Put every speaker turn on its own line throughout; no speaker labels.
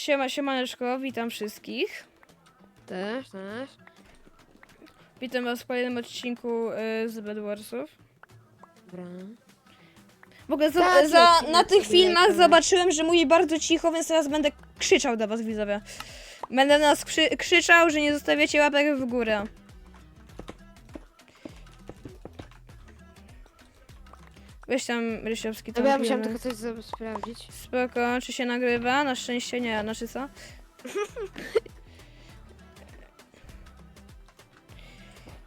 Siema, siemaneczko, witam wszystkich.
Też, też.
Witam was w kolejnym odcinku y, z Bedwarsów.
Dobra.
W ogóle za,
Tak,
za, na tych filmach zobaczyłem, że mówi bardzo cicho, więc teraz będę krzyczał do was, widzowie. Będę na nas krzy krzyczał, że nie zostawiacie łapek w górę. Weź tam, Rysiowski, tam
Dobra, ja musiałam tylko coś sprawdzić.
Spoko, czy się nagrywa? Na szczęście nie, znaczy co?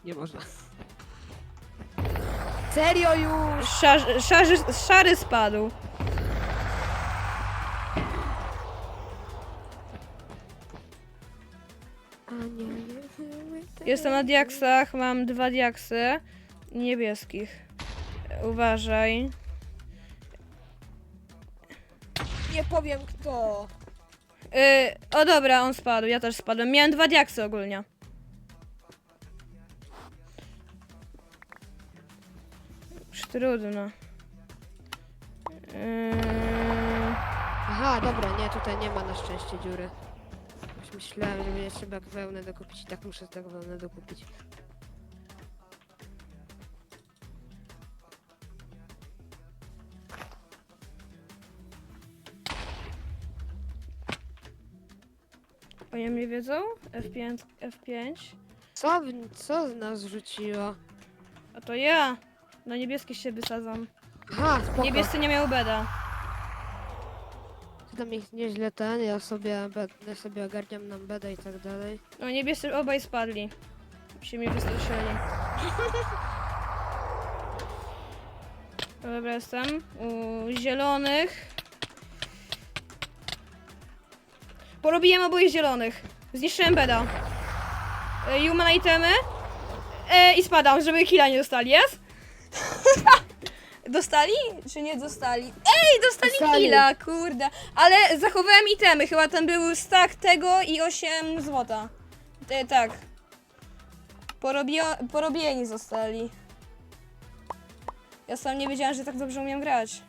Nie można. Serio już!
Szary, szary, szary spadł.
A nie, nie.
Jestem na diaksach, mam dwa diaksy niebieskich. Uważaj.
Nie powiem kto.
Yy, o dobra, on spadł, ja też spadłem. Miałem dwa diaksy ogólnie. Już trudno. Yy,
Aha, dobra, nie, tutaj nie ma na szczęście dziury. Już myślałem, że będzie trzeba wełnę dokupić i tak muszę tak wełnę dokupić.
Oni mnie wiedzą? F5, F5.
Co, w- co z nas rzuciło?
A to ja. Na niebieskie się wysadzam.
Aha, spoko.
Niebiescy nie miał beda.
Ty tam ich nieźle ten, ja sobie, be- ja sobie ogarniam nam bedę i tak dalej.
No niebiescy obaj spadli. Się mnie wystraszyli. Dobra, jestem. U zielonych. Porobiłem oboje zielonych. Zniszczyłem beda. E, Human itemy. E, I spadam, żeby killa nie dostali, jest? dostali? Czy nie dostali? Ej, dostali,
Dostali.
killa, kurde. Ale zachowałem itemy, chyba tam był stack tego i 8 złota. E, tak. Porobio porobieni zostali. Ja sam nie wiedziałem, że tak dobrze umiem grać.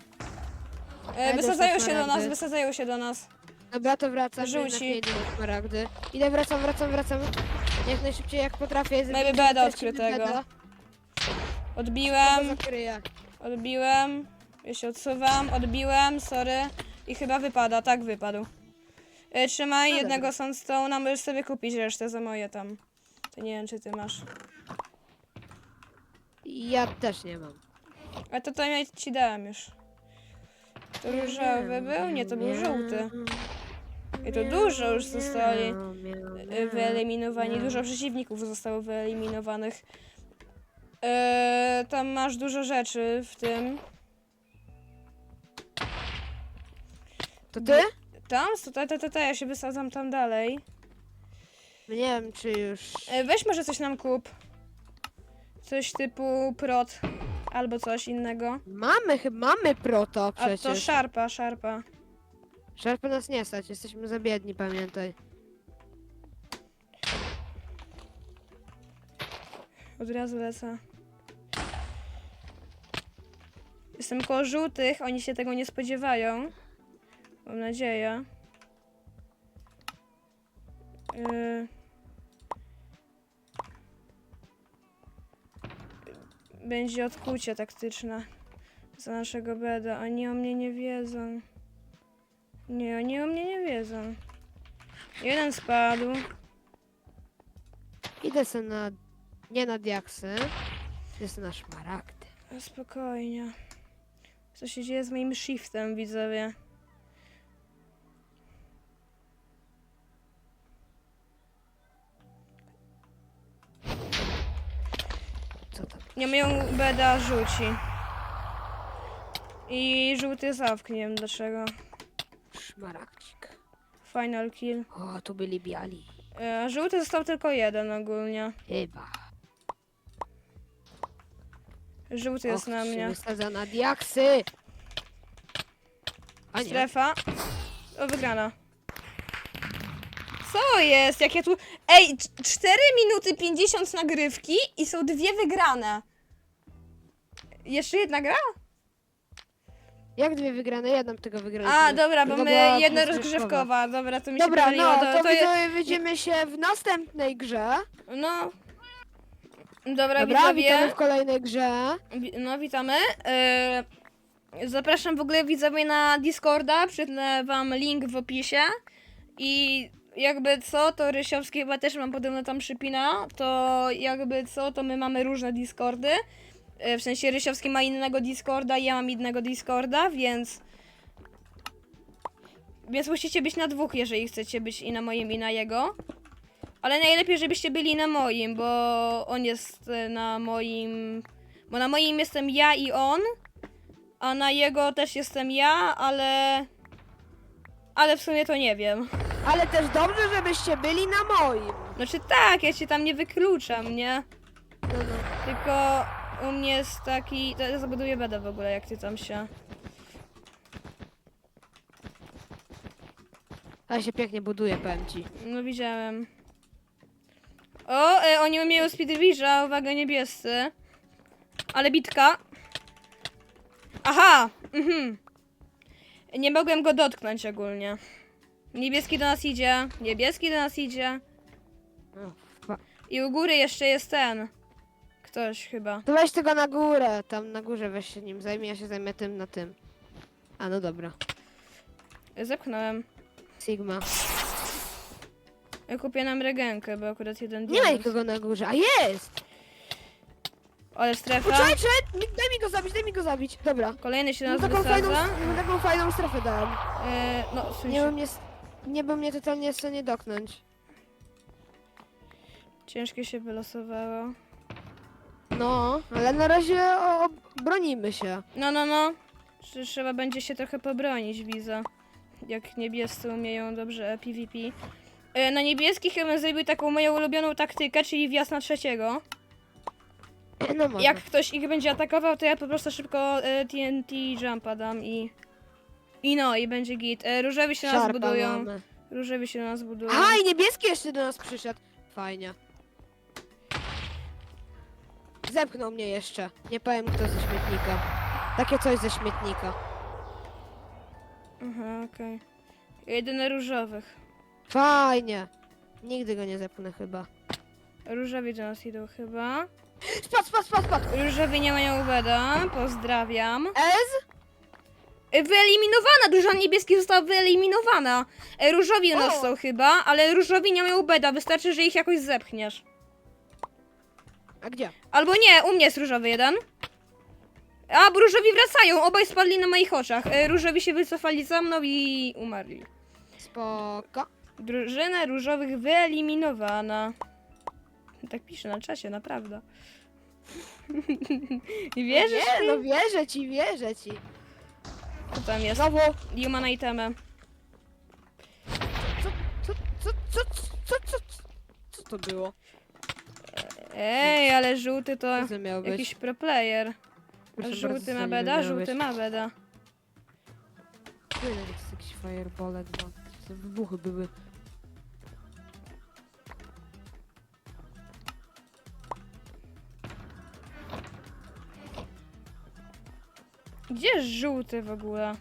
E,
też
wysadzają
tak
się do nas, wysadzają się do nas.
Dobra, to wracam.
Rzuci.
jednak nie idę wracam, wracam, wracam. Jak najszybciej jak potrafię.
Mamy
żeby
beda odkrytego.
beda.
Odbiłem,
zakryję.
odbiłem. Ja się odsuwam, odbiłem, sorry. I chyba wypada, tak wypadł. E, trzymaj
No
jednego sandstone'a, możesz sobie kupić resztę za moje tam. To nie wiem, czy ty masz.
Ja też nie mam.
A to to ja ci dałem już. To różowy był? Nie, to był żółty. I to dużo już zostali wyeliminowani. Dużo przeciwników zostało wyeliminowanych. E, tam masz dużo rzeczy w tym.
To ty?
Tam? Ta, ta, ta, ta, ja się wysadzam tam dalej.
Nie wiem, czy już.
E, weź może coś nam kup. Coś typu prot. Albo coś innego.
Mamy, chyba mamy proto
A
przecież.
to szarpa, szarpa.
Szarpy nas nie stać, jesteśmy za biedni, pamiętaj.
Od razu lecę. Jestem koło żółtych, oni się tego nie spodziewają. Mam nadzieję. Yy. Będzie odkucie taktyczne za naszego beda. Oni o mnie nie wiedzą. Nie, oni o mnie nie wiedzą. Jeden spadł.
Idę se na. Nie na diaksy. Jest na szmaragdy.
A, Spokojnie. Co się dzieje z moim shiftem, widzowie?
Co tam?
Nie moją beda rzuci. I żółty zawk, nie wiem dlaczego.
Szmaragdzik.
Final kill.
O, tu byli biali.
E, żółty został tylko jeden ogólnie.
Chyba.
Żółty jest
Och,
na mnie.
Wysadza na diaksy. A nie.
Strefa. O, wygrana. Co jest? Jak ja tu... Ej, c- 4 minuty 50 nagrywki i są dwie wygrane. Jeszcze jedna gra?
Jak dwie wygrane? Jedną tylko wygraliśmy.
A, dobra, bo my jedna
rozgrzewkowa.
Dobra, to mi się
Dobra,
pomyliło.
no,
to,
to,
je-
widzimy się w następnej grze.
No. Dobra,
Dobra,
widzowie.
witamy w kolejnej grze.
Wi- No, witamy. E, zapraszam w ogóle widzowie na Discorda. Przytnę wam link w opisie. I jakby co, to Rysiowski chyba też mam podobno tam przypina. To jakby co, to my mamy różne Discordy. E, w sensie Rysiowski ma innego Discorda, ja mam innego Discorda, więc. Więc musicie być na dwóch, jeżeli chcecie być i na moim, i na jego. Ale najlepiej, żebyście byli na moim, bo on jest e, na moim. Bo na moim jestem ja i on, a na jego też jestem ja, ale. Ale w sumie to nie wiem.
Ale też dobrze, żebyście byli na moim.
Znaczy tak, ja cię tam nie wykluczam, nie?
No, no.
Tylko u mnie jest taki. Ja zabuduję beda w ogóle, jak ty tam się.
Ale się pięknie buduje, powiem ci.
No widziałem. O, e, oni umieją speedridge'a, uwaga niebiescy. Ale bitka. Aha! Mhm. Nie mogłem go dotknąć ogólnie. Niebieski do nas idzie, niebieski do nas idzie.
Fa-
I u góry jeszcze jest ten. Ktoś chyba.
To weź tego na górę, tam na górze weź się nim zajmie, ja się zajmę tym na tym. A no dobra.
Zepchnąłem.
Sigma.
Ja kupię nam regenkę, bo akurat jeden
Nie ma
diament.
nikogo na górze, a jest!
Ale strefa.
Poczekaj, czekaj, mi- daj mi go zabić, daj mi go zabić. Dobra.
Kolejny się
No
nas
taką fajną,
wysadza.
no, taką fajną strefę dałem.
E, no, w
Nie
sensie,
by mnie, s- nie by mnie totalnie w stanie doknąć.
ciężkie się wylosowało.
No, ale na razie o, o, bronimy się.
No, no, no. Trze- Trzeba będzie się trochę pobronić, widzę. Jak niebiescy umieją dobrze PvP. E, Na niebieskich ja bym zrobił taką moją ulubioną taktykę, czyli wjazd na trzeciego.
No może.
Jak ktoś ich będzie atakował, to ja po prostu szybko e, TNT jumpa dam i... I no, i będzie git. E, Różowi się na nas
Szarpa
budują.
mamy.
Różowi się na nas budują.
Aha, i niebieski jeszcze do nas przyszedł. Fajnie. Zepchnął mnie jeszcze. Nie powiem kto ze śmietnika. Takie coś ze śmietnika.
Aha, okej. Jedyne różowych.
Fajnie. Nigdy go nie zepchnę chyba.
Różowi do nas idą chyba.
Spadł, spadł, spadł, spadł.
Różowi nie mają ubeda. Pozdrawiam.
Ez?
E, Wyeliminowana! Duża niebieski została wyeliminowana. E, Różowi u nas
O!
są chyba, ale różowi nie mają ubeda. Wystarczy, że ich jakoś zepchniesz.
A gdzie?
Albo nie, u mnie jest różowy jeden. A, bo różowi wracają. Obaj spadli na moich oczach. E, Różowi się wycofali za mną i umarli.
Spoko.
Drużyna różowych wyeliminowana. Tak pisze na czasie, naprawdę. I wierzysz
Nie, no wierzę ci, wierzę ci.
Co tam jest?
Znowu.
Human itemy.
Co, co, co, co, co, co, co, co to było?
Ej, ale żółty to
Co to miało być?
jakiś pro player. Żółty ma
co
beda, żółty
być?
ma beda.
Tu jest jakiś fireballek, bo to wybuchy były.
Gdzie jest żółty w ogóle?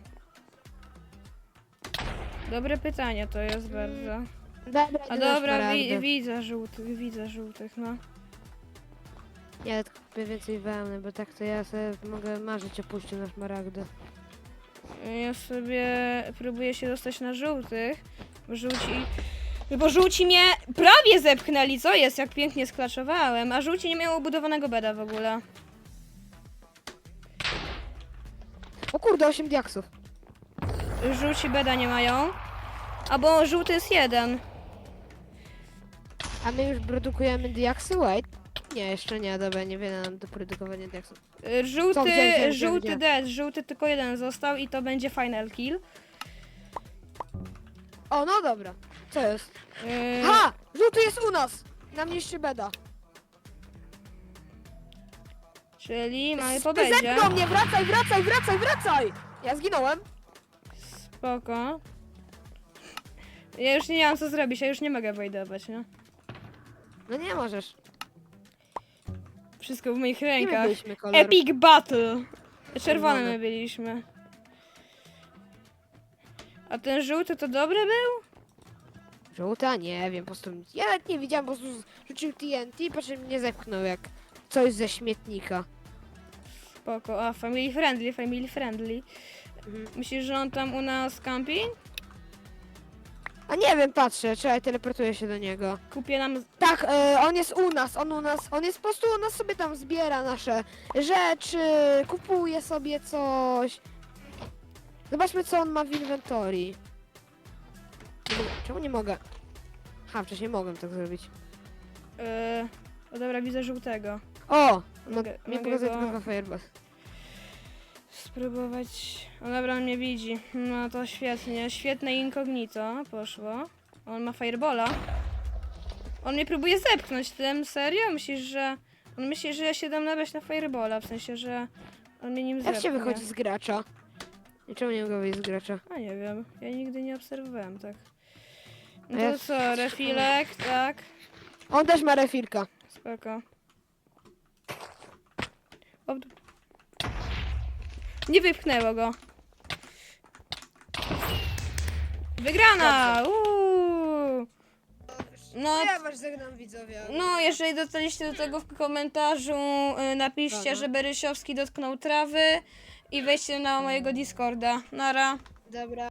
Dobre pytanie to jest bardzo.
Dobra,
A
nie
dobra, wi widzę żółtych, widzę żółtych, no.
Ja kupię więcej wełny, bo tak to ja sobie mogę marzyć o pójściu na szmaragdy.
Ja sobie próbuję się dostać na żółtych, bo żółci... Bo żółci mnie prawie zepchnęli, co jest, jak pięknie sklaczowałem, a żółci nie mają obudowanego beda w ogóle.
O kurde, 8 diaksów.
Żółci beda nie mają. Albo żółty jest jeden.
A my już produkujemy diaksy? Wait. Nie, jeszcze nie, dobra, niewiele nam do produkowania diaksów.
Y, Żółty,
gdzie, gdzie,
żółty
gdzie?
dead, żółty tylko jeden został i to będzie final kill.
O, no dobra. Co jest?
Yy,
Ha! Żółty jest u nas! Na mieście beda.
czyli mamy po bedzie.
Zepnął mnie, wracaj, wracaj, wracaj, wracaj! Ja zginąłem.
Spoko. Ja już nie mam co zrobić, ja już nie mogę wejdować, nie?
No nie możesz.
Wszystko w moich rękach.
byliśmy kolor.
Epic Battle! Czerwone my byliśmy. A ten żółty to dobry był?
Żółta? Nie wiem, po prostu... Ja nawet nie widziałem, po prostu rzucił TNT, po czym mnie zepchnął jak coś ze śmietnika.
Spoko. A, family friendly, family friendly.
Mhm.
Myślisz, że on tam u nas campi?
A nie wiem, patrzę, czekaj, teleportuję się do niego.
Kupię nam...
Tak, e, on jest u nas, on u nas, on jest po prostu u nas sobie tam zbiera nasze rzeczy, kupuje sobie coś. Zobaczmy co on ma w mogę- Czemu nie mogę? Ha, wcześniej mogłem tak zrobić.
Yy... O dobra, widzę żółtego.
O! No,
Mogę-
nie
mogę
pokazuję
go-
tylko fireball.
Spróbować... O dobra, on mnie widzi. No to świetnie. Świetne incognito poszło. On ma firebola. On mnie próbuje zepchnąć tym, serio? Myślisz, że... On myśli, że ja się dam nabrać na firebola, w sensie, że on mnie nim zepchnie.
Jak się wychodzi z gracza? I czemu nie mogę wyjść z gracza?
A nie wiem, ja nigdy nie obserwowałem tak. No
A ja-
to co, refilek, tak?
On też ma refilka.
Spoko. O, d- Nie wypchnęło go. Wygrana! Uuu. No,
ja was żegnam widzowie.
no, jeżeli dotarliście do tego w komentarzu, y, napiszcie,
Dobra.
że Berysiowski dotknął trawy i wejdźcie na mojego Discorda. Nara.
Dobra.